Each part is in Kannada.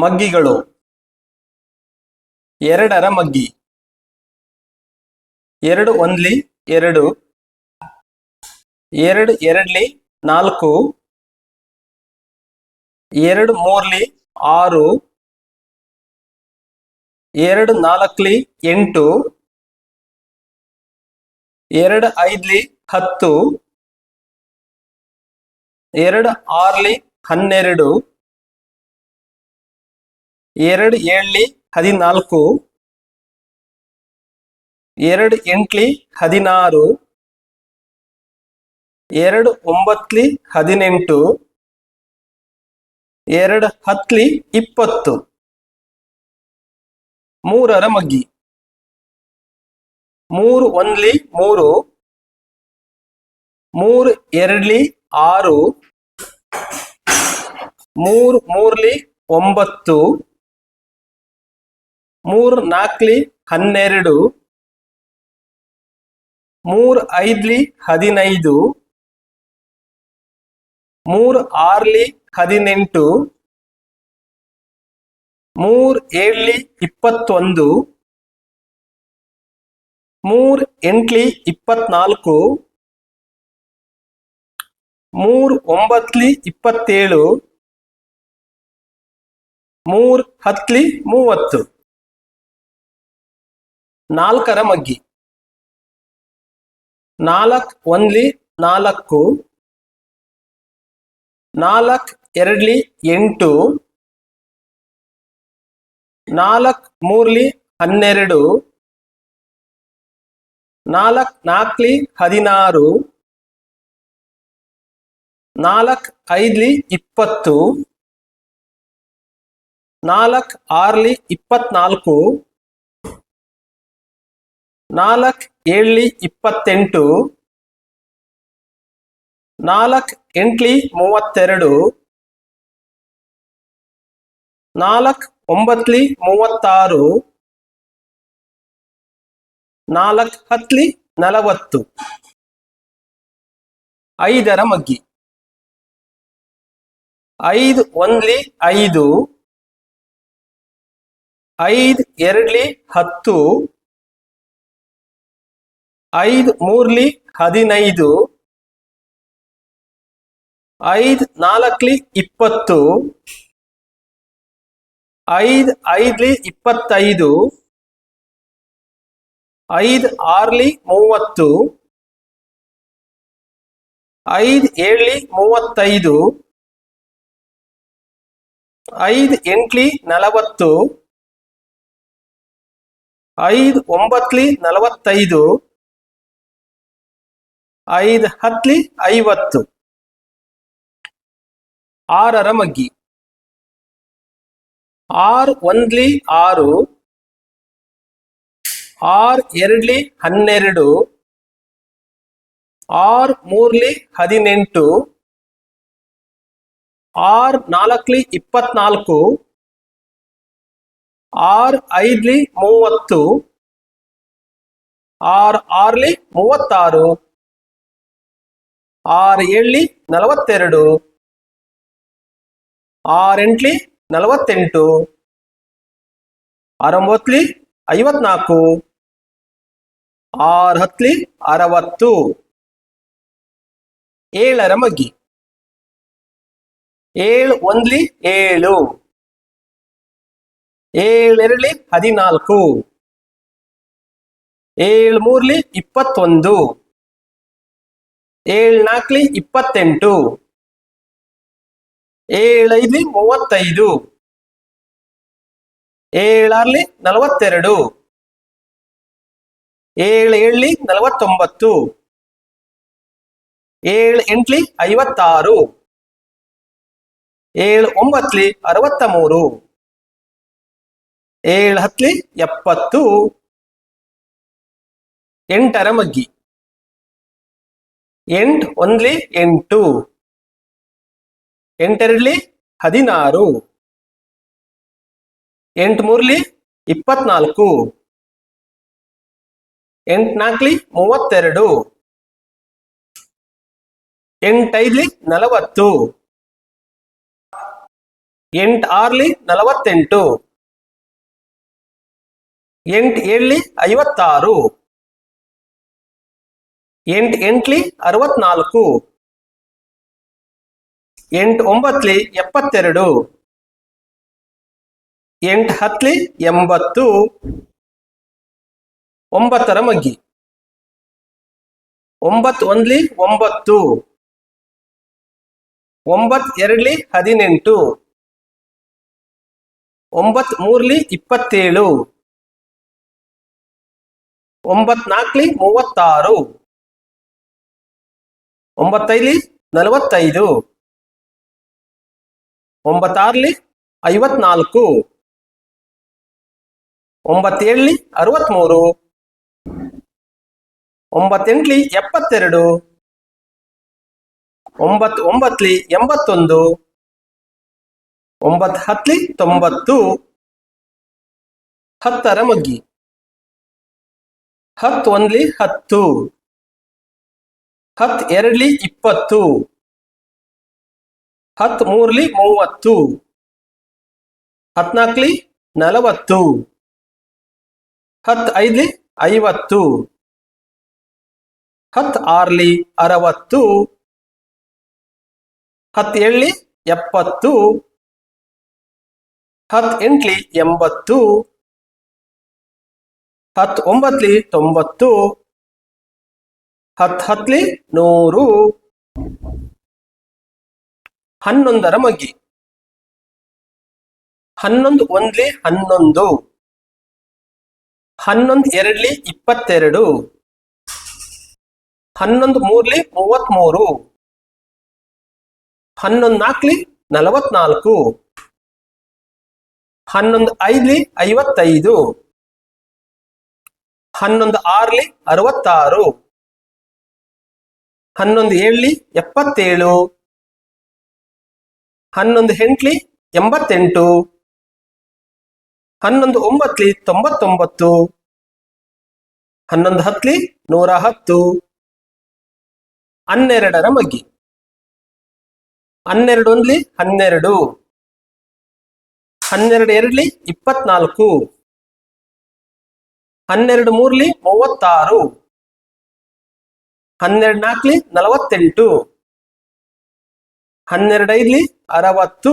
ಮಗ್ಗಿಗಳು. ಎರಡರ ಮಗ್ಗಿ. ಎರಡು ಒಂದ್ಲಿ ಎರಡು. ಎರಡು ಎರಡ್ಲಿ ನಾಲ್ಕು. ಎರಡು ಮೂರ್ಲಿ ಆರು. ಎರಡು ನಾಲ್ಕ್ಲಿ ಎಂಟು. ಎರಡು ಐದ್ಲಿ ಹತ್ತು. ಎರಡು ಆರ್ಲಿ ಹನ್ನೆರಡು. ಎರಡು ಏಳ್ಲಿ ಹದಿನಾಲ್ಕು. ಎರಡು ಎಂಟ್ಲಿ ಹದಿನಾರು. ಎರಡು ಒಂಬತ್ಲಿ ಹದಿನೆಂಟು. ಎರಡು ಹತ್ಲಿ ಇಪ್ಪತ್ತು. ಮೂರರ ಮಗ್ಗಿ. ಮೂರು ಒಂದ್ಲಿ ಮೂರು. ಮೂರು ಎರಡ್ಲಿ ಆರು. ಮೂರು ಮೂರ್ಲಿ ಒಂಬತ್ತು. ಮೂರು ನಾಲ್ಕಲಿ ಹನ್ನೆರಡು. ಮೂರ್ ಐದ್ಲಿ ಹದಿನೈದು. ಮೂರ್ ಆರ್ಲಿ ಹದಿನೆಂಟು. ಮೂರ್ ಏಳ್ಲಿ ಇಪ್ಪತ್ತೊಂದು. ಮೂರ್ ಎಂಟ್ಲಿ ಇಪ್ಪತ್ನಾಲ್ಕು. ಮೂರ್ ಒಂಬತ್ಲಿ ಇಪ್ಪತ್ತೇಳು. ಮೂರ್ ಹತ್ಲಿ ಮೂವತ್ತು. ನಾಲ್ಕರ ಮಗ್ಗಿ. ನಾಲ್ಕ್ ಒಂದ್ಲಿ ನಾಲ್ಕು. ನಾಲ್ಕ್ ಎರಡ್ಲಿ ಎಂಟು. ನಾಲ್ಕ್ ಮೂರ್ಲಿ ಹನ್ನೆರಡು. ನಾಲ್ಕ್ ನಾಲ್ಕ್ಲಿ ಹದಿನಾರು. ನಾಲ್ಕ್ ಐದ್ಲಿ ಇಪ್ಪತ್ತು. ನಾಲ್ಕ್ ಆರ್ಲಿ ಇಪ್ಪತ್ನಾಲ್ಕು. ನಾಲ್ಕ್ ಏಳ್ಲಿ ಇಪ್ಪತ್ತೆಂಟು, ನಾಲ್ಕ್ ಎಂಟ್ಲಿ ಮೂವತ್ತೆರಡು, ನಾಲ್ಕ್ ಒಂಬತ್ಲಿ ಮೂವತ್ತಾರು, ನಾಲ್ಕ್ ಹತ್ಲಿ ನಲವತ್ತು. ಐದರ ಮಗ್ಗಿ. ಐದು ಒಂದ್ಲಿ ಐದು ಐದು ಎರಡ್ಲಿ ಹತ್ತು ಐದ್ ಮೂರ್ಲಿ ಹದಿನೈದು. ಐದ್ ನಾಲ್ಕಲಿ ಇಪ್ಪತ್ತು. ಐದ್ ಐದ್ಲಿ ಇಪ್ಪತ್ತೈದು. ಐದ್ ಆರ್ಲಿ ಮೂವತ್ತು. ಐದ್ ಏಳ್ಲಿ ಮೂವತ್ತೈದು. ಐದ್ ಎಂಟ್ಲಿ ನಲವತ್ತು. ಐದ್ ಒಂಬತ್ಲಿ ನಲವತ್ತೈದು. ಐದ್ ಹತ್ಲಿ ಐವತ್ತು. ಆರರ ಮಗ್ಗಿ. ಆರ್ ಒಂದ್ಲಿ ಆರು. ಆರ್ ಎರಡ್ಲಿ ಹನ್ನೆರಡು. ಆರ್ ಮೂರ್ಲಿ ಹದಿನೆಂಟು. ಆರ್ ನಾಲ್ಕಲಿ ಇಪ್ಪತ್ನಾಲ್ಕು. ಆರ್ ಐದ್ಲಿ ಮೂವತ್ತು. ಆರ್ ಆರ್ಲಿ ಮೂವತ್ತಾರು. ಆರ್ ಏಳ್ಲಿ ನಲವತ್ತೆರಡು. ಆರೆಂಟ್ಲಿ ನಲವತ್ತೆಂಟು. ಆರೊಂಬತ್ಲಿ ಐವತ್ನಾಲ್ಕು. ಆರ್ ಹತ್ಲಿ ಅರವತ್ತು. ಏಳರ ಮಗ್ಗಿ. ಏಳು ಒಂದ್ಲಿ ಏಳು. ಏಳೆರಡ್ಲಿ ಹದಿನಾಲ್ಕು. ಏಳು ಮೂರ್ಲಿ ಇಪ್ಪತ್ತೊಂದು. ಏಳ್ ನಾಲ್ಕಲಿ ಇಪ್ಪತ್ತೆಂಟು. ಏಳೈದ್ಲಿ ಮೂವತ್ತೈದು. ಏಳಾರ್ಲಿ ನಲವತ್ತೆರಡು. ಏಳು ಏಳ್ಲಿ ನಲವತ್ತೊಂಬತ್ತು. ಏಳು ಎಂಟ್ಲಿ ಐವತ್ತಾರು. ಏಳು ಒಂಬತ್ಲಿ ಅರವತ್ತ ಮೂರು ಏಳು ಹತ್ಲಿ ಎಪ್ಪತ್ತು. ಎಂಟರ ಮಗ್ಗಿ. ಎಂಟ್ ಒಂದ್ಲಿ ಎಂಟು. ಎಂಟೆರಡ್ಲಿ ಹದಿನಾರು. ಎಂಟು ಮೂರ್ಲಿ ಇಪ್ಪತ್ನಾಲ್ಕು. ಎಂಟ್ನಾಲ್ಕಲಿ ಮೂವತ್ತೆರಡು. ಎಂಟೈದ್ಲಿ ನಲವತ್ತು. ಎಂಟ್ ಆರ್ಲಿ ನಲವತ್ತೆಂಟು. ಎಂಟ್ ಏಳ್ಲಿ ಐವತ್ತಾರು. ಎಂಟ್, ಎಂಟ್ಲಿ ಅರವತ್ನಾಲ್ಕು. ಎಂಟು ಒಂಬತ್ತಲಿ ಎಪ್ಪತ್ತೆರಡು. ಎಂಟು ಹತ್ತಲಿ ಎಂಬತ್ತು. ಒಂಬತ್ತರ ಮಗ್ಗಿ. ಒಂಬತ್, ಒಂದ್ಲಿ ಒಂಬತ್ತು. ಒಂಬತ್, ಎರಡ್ಲಿ ಹದಿನೆಂಟು. ಒಂಬತ್, ಮೂರ್ಲಿ ಇಪ್ಪತ್ತೇಳು. ಒಂಬತ್ನಾಲ್ಕಲಿ ಮೂವತ್ತಾರು. ಒಂಬತ್ತೈಲಿ ನಲವತ್ತೈದು. ಒಂಬತ್ತಾರ್ಲಿ ಐವತ್ನಾಲ್ಕು. ಒಂಬತ್ತೇಳಲಿ ಅರವತ್ಮೂರು. ಒಂಬತ್ತೆಂಟ್ಲಿ ಎಪ್ಪತ್ತೆರಡು. ಒಂಬತ್ ಒಂಬತ್ತಲಿ ಎಂಬತ್ತೊಂದು. ಒಂಬತ್ತು ಹತ್ಲಿ ತೊಂಬತ್ತು. ಹತ್ತರ ಮಗ್ಗಿ. ಹತ್ತು ಒಂದ್ಲಿ ಹತ್ತು. ಹತ್ ಎರಡ್ಲಿ ಇಪ್ಪತ್ತು. ಹತ್ ಮೂರ್ಲಿ ಮೂವತ್ತು. ಹತ್ನಾಲ್ಕಲಿ ನಲವತ್ತು. ಹತ್ ಐದ್ಲಿ ಐವತ್ತು. ಹತ್ ಆರ್ಲಿ ಅರವತ್ತು. ಹತ್ ಏಳ್ಲಿ ಎಪ್ಪತ್ತು. ಹತ್ ಎಂಟ್ಲಿ ಎಂಬತ್ತು. ಹತ್ ಒಂಬತ್ಲಿ ತೊಂಬತ್ತು. ಹತ್ ಹತ್ಲಿ ನೂರು. ಹನ್ನೊಂದರ ಮಗ್ಗಿ. ಹನ್ನೊಂದು ಒಂದ್ಲಿ ಹನ್ನೊಂದು. ಹನ್ನೊಂದು ಎರಡ್ಲಿ ಇಪ್ಪತ್ತೆರಡು. ಹನ್ನೊಂದು ಮೂರ್ಲಿ ಮೂವತ್ಮೂರು. ಹನ್ನೊಂದು ನಾಲ್ಕಲಿ ನಲವತ್ನಾಲ್ಕು. ಹನ್ನೊಂದು ಐದ್ಲಿ ಐವತ್ತೈದು. ಹನ್ನೊಂದು ಆರ್ಲಿ ಅರವತ್ತಾರು. ಹನ್ನೊಂದು ಏಳ್ಲಿ ಎಪ್ಪತ್ತೇಳು. ಹನ್ನೊಂದು ಎಂಟ್ಲಿ ಎಂಬತ್ತೆಂಟು. ಹನ್ನೊಂದು ಒಂಬತ್ಲಿ ತೊಂಬತ್ತೊಂಬತ್ತು. ಹನ್ನೊಂದು ಹತ್ಲಿ ನೂರ ಹತ್ತು. ಹನ್ನೆರಡರ ಮಗ್ಗಿ. ಹನ್ನೆರಡು ಒಂದ್ಲಿ ಹನ್ನೆರಡು. ಹನ್ನೆರಡು ಎರಡ್ಲಿ ಇಪ್ಪತ್ನಾಲ್ಕು. ಹನ್ನೆರಡು ಮೂರ್ಲಿ ಮೂವತ್ತಾರು. ಹನ್ನೆರಡು ನಾಲ್ಕಲಿ ನಲವತ್ತೆಂಟು. ಹನ್ನೆರಡು ಐದ್ಲಿ ಅರವತ್ತು.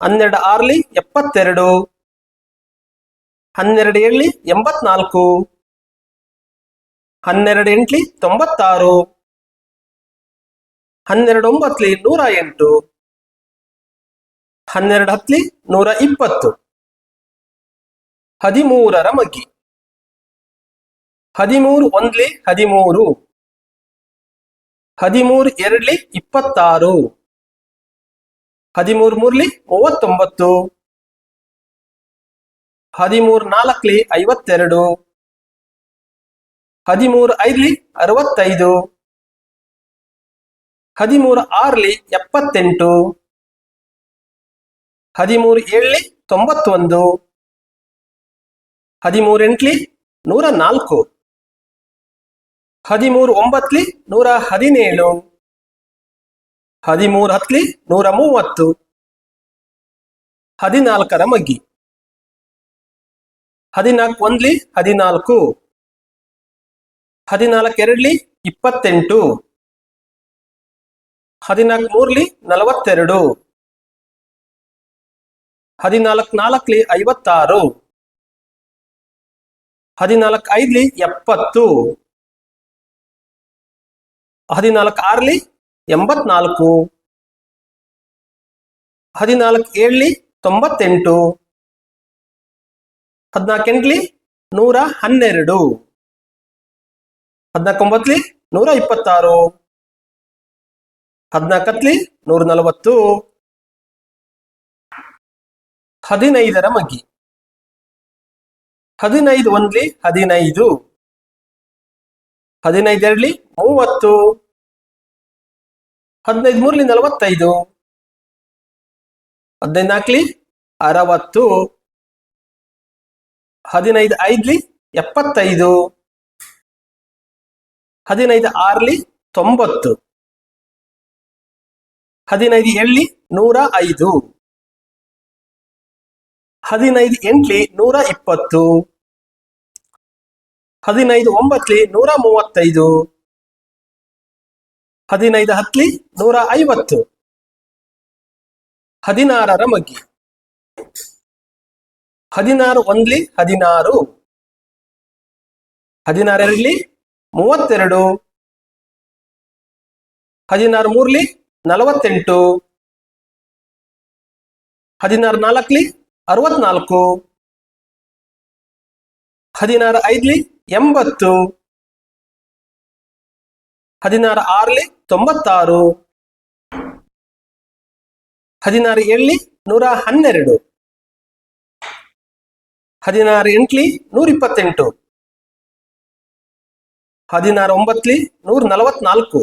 ಹನ್ನೆರಡು ಆರ್ಲಿ ಎಪ್ಪತ್ತೆರಡು. ಹನ್ನೆರಡು ಏಳ್ಲಿ ಎಂಬತ್ನಾಲ್ಕು. ಹನ್ನೆರಡು ಎಂಟ್ಲಿ ತೊಂಬತ್ತಾರು. ಹನ್ನೆರಡು ಒಂಬತ್ಲಿ ನೂರ ಎಂಟು ಹನ್ನೆರಡು ಹತ್ಲಿ ನೂರ ಇಪ್ಪತ್ತು ಹದಿಮೂರರ ಮಗ್ಗಿ ಹದಿಮೂರು ಒಂದ್ಲಿ ಹದಿಮೂರು. ಹದಿಮೂರು ಎರಡ್ಲಿ ಇಪ್ಪತ್ತಾರು. ಹದಿಮೂರು ಮೂರ್ಲಿ ಮೂವತ್ತೊಂಬತ್ತು. ಹದಿಮೂರು ನಾಲ್ಕಲಿ ಐವತ್ತೆರಡು. ಹದಿಮೂರು ಐದ್ಲಿ ಅರವತ್ತೈದು. ಹದಿಮೂರು ಆರ್ಲಿ ಎಪ್ಪತ್ತೆಂಟು. ಹದಿಮೂರು ಏಳ್ಲಿ ತೊಂಬತ್ತೊಂದು. ಹದಿಮೂರೆಂಟ್ಲಿ ನೂರ ನಾಲ್ಕು. ಹದಿಮೂರು ಒಂಬತ್ತಲಿ ನೂರ ಹದಿನೇಳು. ಹದಿಮೂರು ಹತ್ತಲಿ ನೂರ ಮೂವತ್ತು. ಹದಿನಾಲ್ಕರ ಮಗ್ಗಿ. ಹದಿನಾಲ್ಕು ಒಂದ್ಲಿ ಹದಿನಾಲ್ಕು. ಹದಿನಾಲ್ಕು ಎರಡ್ಲಿ ಇಪ್ಪತ್ತೆಂಟು. ಹದಿನಾಲ್ಕು ಮೂರ್ಲಿ ನಲವತ್ತೆರಡು. ಹದಿನಾಲ್ಕು ನಾಲ್ಕಲಿ ಐವತ್ತಾರು. ಹದಿನಾಲ್ಕು ಐದ್ಲಿ ಎಪ್ಪತ್ತು. ಹದಿನಾಲ್ಕು ಆರ್ಲಿ, ಎಂಬತ್ನಾಲ್ಕು. ಹದಿನಾಲ್ಕು ಏಳ್ಲಿ, ತೊಂಬತ್ತೆಂಟು. ಹದಿನಾಲ್ಕೆಂಟ್ಲಿ ನೂರ ಹನ್ನೆರಡು. ಹದಿನಾಲ್ಕೊಂಬತ್ಲಿ, ನೂರ ಇಪ್ಪತ್ತಾರು. ಹದಿನಾಲ್ಕತ್ಲಿ, ನೂರ ನಲವತ್ತು. ಹದಿನೈದರ ಮಗ್ಗಿ. ಹದಿನೈದು ಒಂದ್ಲಿ ಹದಿನೈದು. ಹದಿನೈದೆರಡ್ಲಿ ಮೂವತ್ತು, ಹದಿನೈದು ಮೂರ್ಲಿ ನಲವತ್ತೈದು ಹದಿನೈದು ನಾಲ್ಕಲಿ ಅರವತ್ತು, ಹದಿನೈದು ಐದ್ಲಿ ಎಪ್ಪತ್ತೈದು, ಹದಿನೈದು ಆರ್ಲಿ ತೊಂಬತ್ತು, ಹದಿನೈದು ಎಳ್ಳಿ ನೂರ ಐದು, ಹದಿನೈದು ಎಂಟ್ಲಿ ನೂರ ಇಪ್ಪತ್ತು ಹದಿನೈದು ಒಂಬತ್ಲಿ ನೂರ ಮೂವತ್ತೈದು. ಹದಿನೈದು ಹತ್ಲಿ ನೂರ ಐವತ್ತು. ಹದಿನಾರರ ಮಗ್ಗಿ. ಹದಿನಾರು ಒಂದ್ಲಿ ಹದಿನಾರು. ಹದಿನಾರರಲ್ಲಿ ಮೂವತ್ತೆರಡು. ಹದಿನಾರು ಮೂರ್ಲಿ ನಲವತ್ತೆಂಟು. ಹದಿನಾರು ನಾಲ್ಕಲಿ ಅರವತ್ನಾಲ್ಕು. ಹದಿನಾರು ಐದ್ಲಿ ಎಂಬತ್ತು. ಹದಿನಾರು ಆರ್ಲಿ ತೊಂಬತ್ತಾರು. ಹದಿನಾರು ಏಳ್ಲಿ ನೂರ ಹನ್ನೆರಡು. ಹದಿನಾರು ಎಂಟ್ಲಿ ನೂರ ಇಪ್ಪತ್ತೆಂಟು ಹದಿನಾರು ಒಂಬತ್ಲಿ ನೂರ ನಲವತ್ನಾಲ್ಕು.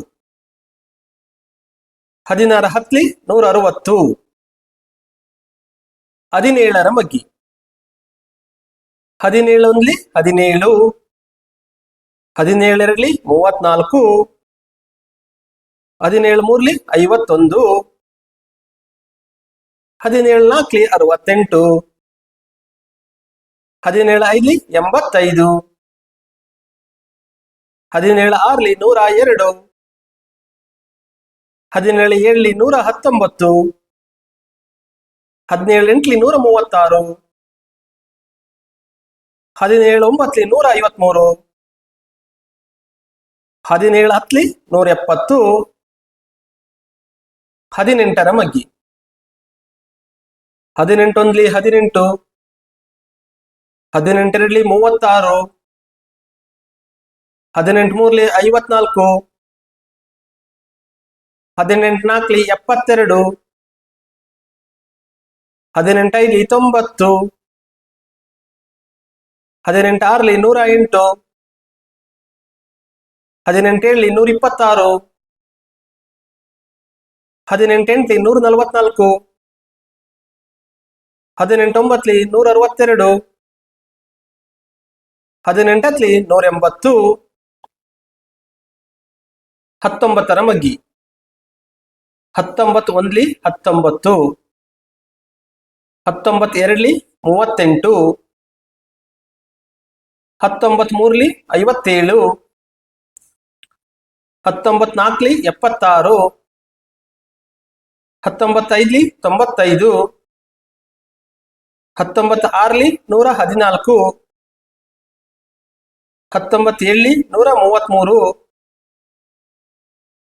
ಹದಿನಾರು ಹತ್ಲಿ ನೂರ ಅರವತ್ತು. ಹದಿನೇಳರ ಮಗ್ಗಿ. ಹದಿನೇಳೊಂದ್ಲಿ ಹದಿನೇಳು. ಹದಿನೇಳರಲ್ಲಿ ಮೂವತ್ನಾಲ್ಕು. ಹದಿನೇಳು ಮೂರ್ಲಿ ಐವತ್ತೊಂದು. ಹದಿನೇಳು ನಾಲ್ಕಲಿ ಅರವತ್ತೆಂಟು. ಹದಿನೇಳು ಐದ್ಲಿ ಎಂಬತ್ತೈದು. ಹದಿನೇಳು ಆರ್ಲಿ ನೂರ ಎರಡು. ಹದಿನೇಳು ಏಳ್ಲಿ ನೂರ ಹತ್ತೊಂಬತ್ತು. ಹದಿನೇಳು ಎಂಟ್ಲಿ ನೂರ ಮೂವತ್ತಾರು. ಹದಿನೇಳು ಒಂಬತ್ತಲಿ ನೂರ ಐವತ್ಮೂರು. ಹದಿನೇಳು ಹತ್ಲಿ ನೂರ ಎಪ್ಪತ್ತು. ಹದಿನೆಂಟರ ಮಗ್ಗಿ. ಹದಿನೆಂಟೊಂದ್ಲಿ ಹದಿನೆಂಟು. ಹದಿನೆಂಟರಲ್ಲಿ ಮೂವತ್ತಾರು. ಹದಿನೆಂಟು ಮೂರ್ಲಿ ಐವತ್ನಾಲ್ಕು. ಹದಿನೆಂಟು ನಾಲ್ಕಲಿ ಎಪ್ಪತ್ತೆರಡು. ಹದಿನೆಂಟೈಲಿ ತೊಂಬತ್ತು. ಹದಿನೆಂಟು ಆರ್ಲಿ ನೂರ ಎಂಟು. ಹದಿನೆಂಟೇಳಿ ನೂರ ಇಪ್ಪತ್ತಾರು. ಹದಿನೆಂಟೆಂಟ್ಲಿ ನೂರ ನಲವತ್ನಾಲ್ಕು ಹದಿನೆಂಟೊಂಬತ್ಲಿ ನೂರ ಅರವತ್ತೆರಡು ಹದಿನೆಂಟತ್ಲಿ ನೂರ ಎಂಬತ್ತು ಹತ್ತೊಂಬತ್ತರ ಮಗ್ಗಿ. ಹತ್ತೊಂಬತ್ತು ಒಂದ್ಲಿ ಹತ್ತೊಂಬತ್ತು. ಹತ್ತೊಂಬತ್ತು ಎರಡ್ಲಿ ಮೂವತ್ತೆಂಟು. ಹತ್ತೊಂಬತ್ ಮೂರ್ಲಿ ಐವತ್ತೇಳು. ಹತ್ತೊಂಬತ್ ನಾಲ್ಕಲಿ ಎಪ್ಪತ್ತಾರು, ಹತ್ತೊಂಬತ್ತೈದ್ಲಿ ತೊಂಬತ್ತೈದು ಹತ್ತೊಂಬತ್ತು ಆರ್ಲಿ ನೂರ ಹದಿನಾಲ್ಕು, ಹತ್ತೊಂಬತ್ತೇಳಲಿ ನೂರ ಮೂವತ್ತ್ಮೂರು,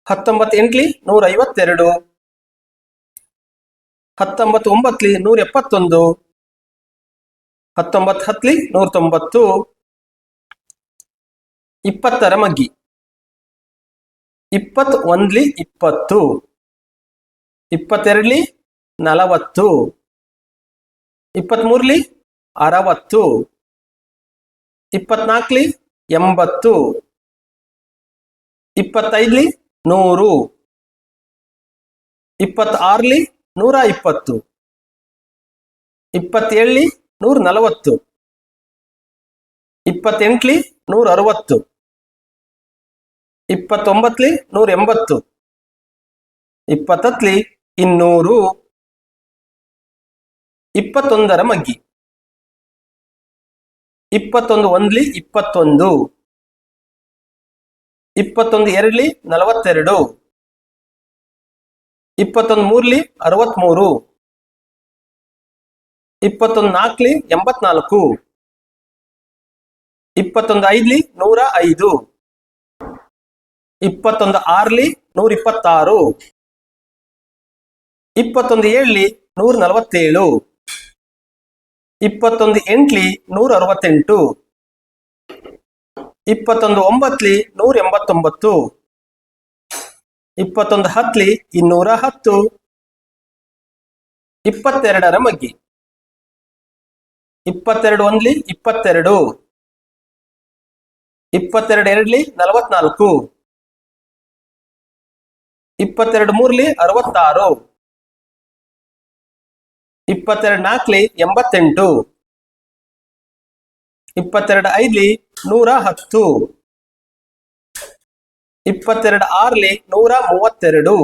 ಹತ್ತೊಂಬತ್ತೆಂಟ್ಲಿ ನೂರ ಐವತ್ತೆರಡು ಹತ್ತೊಂಬತ್ತು ಒಂಬತ್ಲಿ ನೂರ ಎಪ್ಪತ್ತೊಂದು ಹತ್ತೊಂಬತ್ತು ಹತ್ತಲಿ ನೂರ ತೊಂಬತ್ತು, ಇಪ್ಪತ್ತರ ಮಗ್ಗಿ. ಇಪ್ಪತ್ ಒಂದ್ಲಿ ಇಪ್ಪತ್ತು, ಇಪ್ಪತ್ತೆರಡ್ಲಿ ನಲವತ್ತು, ಇಪ್ಪತ್ಮೂರ್ಲಿ ಅರವತ್ತು, ಇಪ್ಪತ್ನಾಲ್ಕಲಿ ಎಂಬತ್ತು, ಇಪ್ಪತ್ತೈದ್ಲಿ ನೂರು, ಇಪ್ಪತ್ತಾರ್ಲಿ ನೂರ ಇಪ್ಪತ್ತು, ಇಪ್ಪತ್ತೇಳಲಿ ನೂರ ನಲವತ್ತು, ಇಪ್ಪತ್ತೆಂಟ್ಲಿ ನೂರ ಅರವತ್ತು. ಇಪ್ಪತ್ತೊಂಬತ್ಲಿ ನೂರ ಎಂಬತ್ತು ಇಪ್ಪತ್ತತ್ಲಿ ಇನ್ನೂರು. ಇಪ್ಪತ್ತೊಂದರ ಮಗ್ಗಿ. ಇಪ್ಪತ್ತೊಂದು ಒಂದ್ಲಿ ಇಪ್ಪತ್ತೊಂದು. ಇಪ್ಪತ್ತೊಂದು ಎರಡ್ಲಿ ನಲವತ್ತೆರಡು. ಇಪ್ಪತ್ತೊಂದು ಮೂರ್ಲಿ ಅರವತ್ಮೂರು. ಇಪ್ಪತ್ತೊಂದು ನಾಲ್ಕಲಿ ಎಂಬತ್ನಾಲ್ಕು. ಇಪ್ಪತ್ತೊಂದು ಐದ್ಲಿ ನೂರ ಐದು. ಇಪ್ಪತ್ತೊಂದು ಆರ್ಲಿ ನೂರ ಇಪ್ಪತ್ತಾರು ಇಪ್ಪತ್ತೊಂದು ಏಳ್ಲಿ ನೂರ ನಲವತ್ತೇಳು ಇಪ್ಪತ್ತೊಂದು ಎಂಟ್ಲಿ ನೂರ ಅರವತ್ತೆಂಟು ಇಪ್ಪತ್ತೊಂದು ಒಂಬತ್ಲಿ ನೂರ ಎಂಬತ್ತೊಂಬತ್ತು ಇಪ್ಪತ್ತೊಂದು ಹತ್ಲಿ ಇನ್ನೂರ ಹತ್ತು ಇಪ್ಪತ್ತೆರಡರ ಮಗ್ಗಿ. ಇಪ್ಪತ್ತೆರಡು ಒಂದ್ಲಿ, ಇಪ್ಪತ್ತೆರಡು. ಇಪ್ಪತ್ತೆರಡು ಎರಡ್ಲಿ, ನಲವತ್ನಾಲ್ಕು. ಇಪ್ಪತ್ತೆರಡು ಮೂರ್ಲಿ ಅರವತ್ತಾರು. ಇಪ್ಪತ್ತೆರಡು ನಾಲ್ಕಲಿ ಎಂಬತ್ತೆಂಟು. ಇಪ್ಪತ್ತೆರಡು ಐದ್ಲಿ ನೂರ ಹತ್ತು. ಇಪ್ಪತ್ತೆರಡು ಆರ್ಲಿ ನೂರ ಮೂವತ್ತೆರಡು.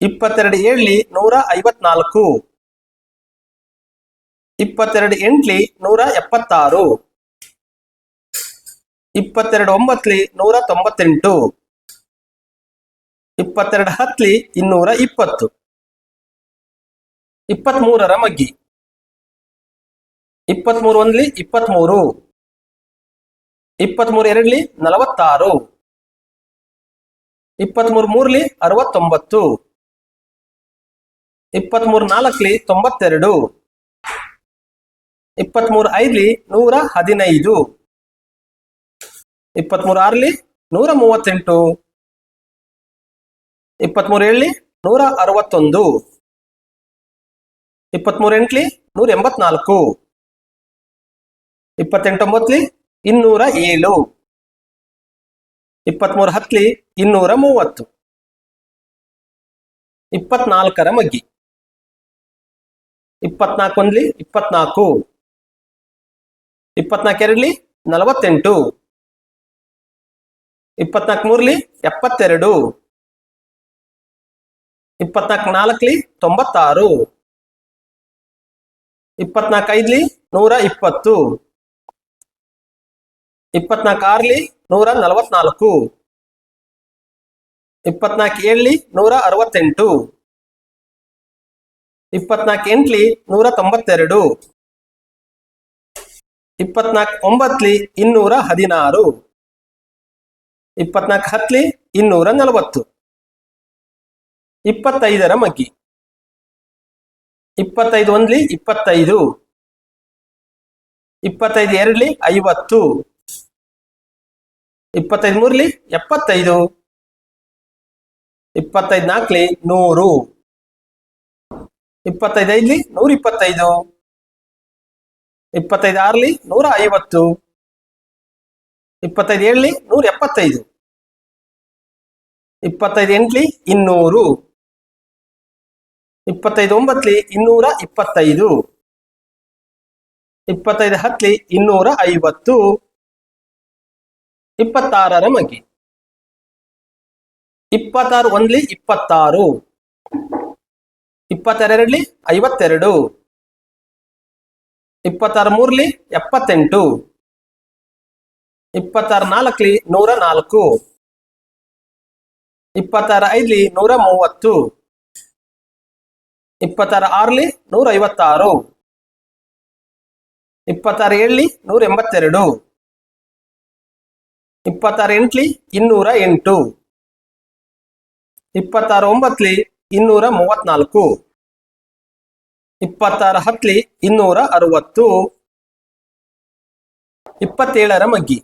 ಇಪ್ಪತ್ತೆರಡು ಏಳ್ಲಿ ನೂರ ಐವತ್ನಾಲ್ಕು. ಇಪ್ಪತ್ತೆರಡು ಎಂಟ್ಲಿ ನೂರ ಎಪ್ಪತ್ತಾರು. ಇಪ್ಪತ್ತೆರಡು ಒಂಬತ್ಲಿ ನೂರ ತೊಂಬತ್ತೆಂಟು. ಇಪ್ಪತ್ತೆರಡು ಹತ್ಲಿ ಇನ್ನೂರ ಇಪ್ಪತ್ತು. ಇಪ್ಪತ್ಮೂರರ ಮಗ್ಗಿ. ಇಪ್ಪತ್ಮೂರು ಒಂದ್ಲಿ ಇಪ್ಪತ್ಮೂರು. ಇಪ್ಪತ್ಮೂರು ಎರಡ್ಲಿ ನಲವತ್ತಾರು. ಇಪ್ಪತ್ಮೂರು ಮೂರ್ಲಿ ಅರವತ್ತೊಂಬತ್ತು. ಇಪ್ಪತ್ಮೂರು ನಾಲ್ಕಲಿ ತೊಂಬತ್ತೆರಡು. ಇಪ್ಪತ್ಮೂರು ಐದ್ಲಿ ನೂರ ಹದಿನೈದು. ಇಪ್ಪತ್ಮೂರು ಆರ್ಲಿ ನೂರ ಮೂವತ್ತೆಂಟು. ಇಪ್ಪತ್ಮೂರು ಏಳ್ಲಿ ನೂರ ಅರವತ್ತೊಂದು. ಇಪ್ಪತ್ಮೂರು ಎಂಟ್ಲಿ ನೂರ ಎಂಬತ್ನಾಲ್ಕು. ಇಪ್ಪತ್ತೆಂಟೊಂಬತ್ಲಿ ಇನ್ನೂರ ಏಳು. ಇಪ್ಪತ್ಮೂರು ಹತ್ಲಿ ಇನ್ನೂರ ಮೂವತ್ತು. ಇಪ್ಪತ್ನಾಲ್ಕರ ಮಗ್ಗಿ. ಇಪ್ಪತ್ನಾಲ್ಕು ಒಂದ್ಲಿ ಇಪ್ಪತ್ನಾಲ್ಕು. ಇಪ್ಪತ್ನಾಲ್ಕೆರಡ್ಲಿ? ನಲವತ್ತೆಂಟು. ಇಪ್ಪತ್ನಾಲ್ಕು ಮೂರ್ಲಿ ಎಪ್ಪತ್ತೆರಡು. ಇಪ್ಪತ್ನಾಲ್ಕು ತೊಂಬತ್ತಾರು. ಇಪ್ಪತ್ನಾಲ್ಕೈದ್ಲಿ ನೂರ ಇಪ್ಪತ್ತು. ಇಪ್ಪತ್ನಾಲ್ಕು ಆರ್ಲಿ ನೂರ ನಲವತ್ನಾಲ್ಕು. ಇಪ್ಪತ್ನಾಲ್ಕು ಏಳ್ಲಿ ನೂರ ಅರವತ್ತೆಂಟು. ಇಪ್ಪತ್ನಾಲ್ಕು ಎಂಟ್ಲಿ ನೂರ ತೊಂಬತ್ತೆರಡು. ಇಪ್ಪತ್ನಾಲ್ಕು ಒಂಬತ್ಲಿ ಇನ್ನೂರ ಹದಿನಾರು. ಇಪ್ಪತ್ನಾಲ್ಕು ಹತ್ಲಿ ಇನ್ನೂರ ನಲವತ್ತು. ಇಪ್ಪತ್ತೈದರ ಮಗ್ಗಿ. ಇಪ್ಪತ್ತೈದು ಒಂದ್ಲಿ ಇಪ್ಪತ್ತೈದು. ಇಪ್ಪತ್ತೈದು ಎರಡ್ಲಿ ಐವತ್ತು. ಇಪ್ಪತ್ತೈದು ಮೂರ್ಲಿ ಎಪ್ಪತ್ತೈದು. ಇಪ್ಪತ್ತೈದು ನಾಲ್ಕಲಿ ನೂರು. ಇಪ್ಪತ್ತೈದು ಐದ್ಲಿ ನೂರ ಇಪ್ಪತ್ತೈದು ಇಪ್ಪತ್ತೈದು ಆರ್ಲಿ ನೂರ ಐವತ್ತು ಇಪ್ಪತ್ತೈದು ಏಳ್ಲಿ ನೂರ ಎಪ್ಪತ್ತೈದು ಇಪ್ಪತ್ತೈದು ಎಂಟ್ಲಿ ಇನ್ನೂರು. ಇಪ್ಪತ್ತೈದು ಒಂಬತ್ತಲಿ ಇನ್ನೂರ ಇಪ್ಪತ್ತೈದು. ಇಪ್ಪತ್ತೈದು ಹತ್ತಲಿ ಇನ್ನೂರ ಐವತ್ತು. ಇಪ್ಪತ್ತಾರರ ಮಗಿ. ಇಪ್ಪತ್ತಾರು ಒಂದ್ಲಿ ಇಪ್ಪತ್ತಾರು. ಇಪ್ಪತ್ತೆರಡ್ಲಿ ಐವತ್ತೆರಡು. ಇಪ್ಪತ್ತಾರು ಮೂರ್ಲಿ ಎಪ್ಪತ್ತೆಂಟು. ಇಪ್ಪತ್ತಾರು ನಾಲ್ಕಲಿ ನೂರ ನಾಲ್ಕು. ಇಪ್ಪತ್ತಾರು ಐದ್ಲಿ ನೂರ ಮೂವತ್ತು. ಇಪ್ಪತ್ತಾರು ಆರ್ಲಿ ನೂರ ಐವತ್ತಾರು. ಇಪ್ಪತ್ತಾರು ಏಳ್ಲಿ ನೂರ ಎಂಬತ್ತೆರಡು. ಇಪ್ಪತ್ತಾರು ಎಂಟ್ಲಿ ಇನ್ನೂರ ಎಂಟು. ಇಪ್ಪತ್ತಾರು ಒಂಬತ್ಲಿ ಇನ್ನೂರ ಮೂವತ್ನಾಲ್ಕು. ಇಪ್ಪತ್ತಾರು ಹತ್ತಲಿ ಇನ್ನೂರ ಅರವತ್ತು. ಇಪ್ಪತ್ತೇಳರ ಮಗ್ಗಿ.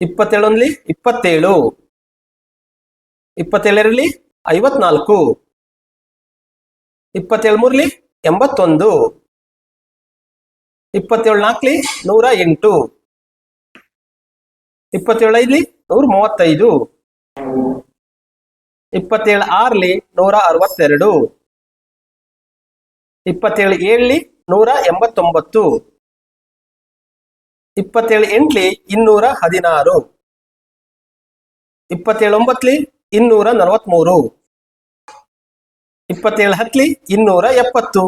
ಇಪ್ಪತ್ತೇಳೊಂದ್ಲಿ ಇಪ್ಪತ್ತೇಳು. ಇಪ್ಪತ್ತೇಳರಲ್ಲಿ ಐವತ್ನಾಲ್ಕು. ಇಪ್ಪತ್ತೇಳು ಮೂರ್ಲಿ? ಎಂಬತ್ತೊಂದು. ಇಪ್ಪತ್ತೇಳು ನಾಲ್ಕಲಿ? ನೂರ ಎಂಟು. ಇಪ್ಪತ್ತೇಳು ಐದ್ಲಿ? ನೂರ ಮೂವತ್ತೈದು. ಇಪ್ಪತ್ತೇಳು ಆರ್ಲಿ? ನೂರ ಅರವತ್ತೆರಡು. ಇಪ್ಪತ್ತೇಳು ಏಳ್ಲಿ? ನೂರ ಎಂಬತ್ತೊಂಬತ್ತು. ಇಪ್ಪತ್ತೇಳು ಎಂಟ್ಲಿ? ಇನ್ನೂರ ಹದಿನಾರು. ಇಪ್ಪತ್ತೇಳು ಲಿ ಇನ್ನೂರ ನಲವತ್ಮೂರು. ಇಪ್ಪತ್ತೇಳು ಹತ್ಲಿ ಇನ್ನೂರ ಎಪ್ಪತ್ತು.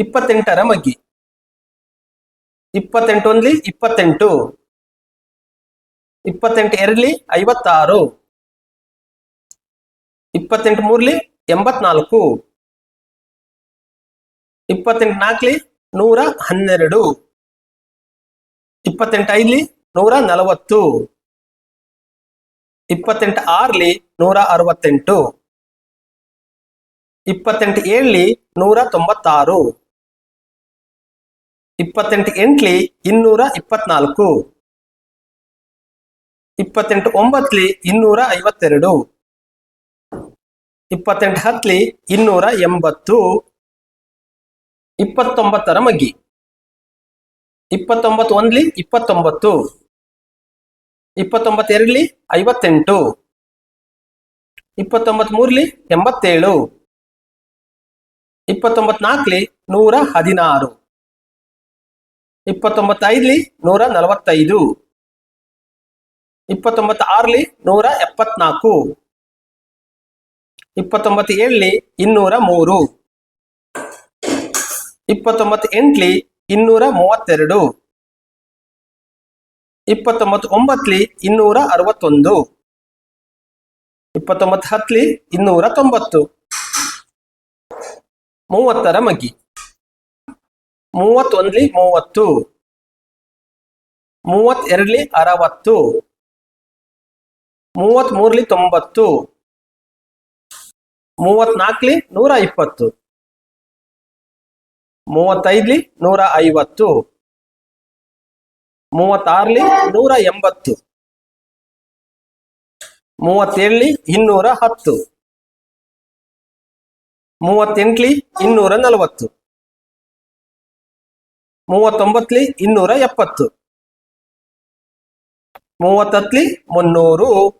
ಇಪ್ಪತ್ತೆಂಟರ ಮಗ್ಗಿ. ಇಪ್ಪತ್ತೆಂಟು ಒಂದ್ಲಿ, ಇಪ್ಪತ್ತೆಂಟು. ಇಪ್ಪತ್ತೆಂಟು ಎರಡ್ಲಿ, ಐವತ್ತಾರು. ಇಪ್ಪತ್ತೆಂಟು ಮೂರ್ಲಿ, ಎಂಬತ್ನಾಲ್ಕು. ಇಪ್ಪತ್ತೆಂಟು ನಾಲ್ಕಲಿ, ನೂರ ಹನ್ನೆರಡು. ಇಪ್ಪತ್ತೆಂಟು ಐದ್ಲಿ, ನೂರ ನಲವತ್ತು. ಇಪ್ಪತ್ತೆಂಟು ಆರ್ಲಿ, ನೂರ ಅರವತ್ತೆಂಟು. ಇಪ್ಪತ್ತೆಂಟು ಏಳ್ಲಿ ನೂರ ತೊಂಬತ್ತಾರು. ಇಪ್ಪತ್ತೆಂಟು ಎಂಟ್ಲಿ ಇನ್ನೂರ ಇಪ್ಪತ್ನಾಲ್ಕು. ಇಪ್ಪತ್ತೆಂಟು ಒಂಬತ್ಲಿ ಇನ್ನೂರ ಐವತ್ತೆರಡು. ಇಪ್ಪತ್ತೆಂಟು ಹತ್ಲಿ ಇನ್ನೂರ ಎಂಬತ್ತು. ಇಪ್ಪತ್ತೊಂಬತ್ತರ ಮಗ್ಗಿ. ಇಪ್ಪತ್ತೊಂಬತ್ತು ಒಂದ್ಲಿ ಇಪ್ಪತ್ತೊಂಬತ್ತು. ಇಪ್ಪತ್ತೊಂಬತ್ತೆರಡ್ಲಿ ಐವತ್ತೆಂಟು. ಇಪ್ಪತ್ತೊಂಬತ್ತು ಮೂರ್ಲಿ ಎಂಬತ್ತೇಳು. ಇಪ್ಪತ್ತೊಂಬತ್ತು ನಾಲ್ಕಲಿ ನೂರ ಹದಿನಾರು. ಇಪ್ಪತ್ತೊಂಬತ್ತೈದ್ಲಿ ನೂರ ನಲವತ್ತೈದು. ಇಪ್ಪತ್ತೊಂಬತ್ತು ಆರ್ಲಿ ನೂರ ಎಪ್ಪತ್ನಾಲ್ಕು. ಇಪ್ಪತ್ತೊಂಬತ್ತು ಏಳ್ಲಿ ಇನ್ನೂರ ಮೂರು. ಇಪ್ಪತ್ತೊಂಬತ್ತು ಎಂಟ್ಲಿ ಇನ್ನೂರ ಮೂವತ್ತೆರಡು. ಇಪ್ಪತ್ತೊಂಬತ್ತು ಒಂಬತ್ಲಿ ಇನ್ನೂರ ಅರವತ್ತೊಂದು. ಇಪ್ಪತ್ತೊಂಬತ್ತು ಹತ್ತಲಿ ಇನ್ನೂರ ತೊಂಬತ್ತು. ಮೂವತ್ತರ ಮಗ್ಗಿ. ಮೂವತ್ತೊಂದ್ಲಿ ಮೂವತ್ತು. ಮೂವತ್ತೆರಡ್ಲಿ ಅರವತ್ತು. ಮೂವತ್ಮೂರ್ಲಿ ತೊಂಬತ್ತು. ಮೂವತ್ನಾಲ್ಕಲಿ ನೂರ ಇಪ್ಪತ್ತು. ಮೂವತ್ತೈದ್ಲಿ ನೂರ ಐವತ್ತು. ಮೂವತ್ತಾರ್ಲಿ ನೂರ ಎಂಬತ್ತು. ಮೂವತ್ತೇಳಲಿ ಇನ್ನೂರ ಹತ್ತು. ಮೂವತ್ತೆಂಟ್ಲಿ ಇನ್ನೂರ ನಲವತ್ತು. ಮೂವತ್ತೊಂಬತ್ಲಿ ಇನ್ನೂರ ಎಪ್ಪತ್ತು. ಮೂವತ್ತತ್ಲಿ ಮುನ್ನೂರು.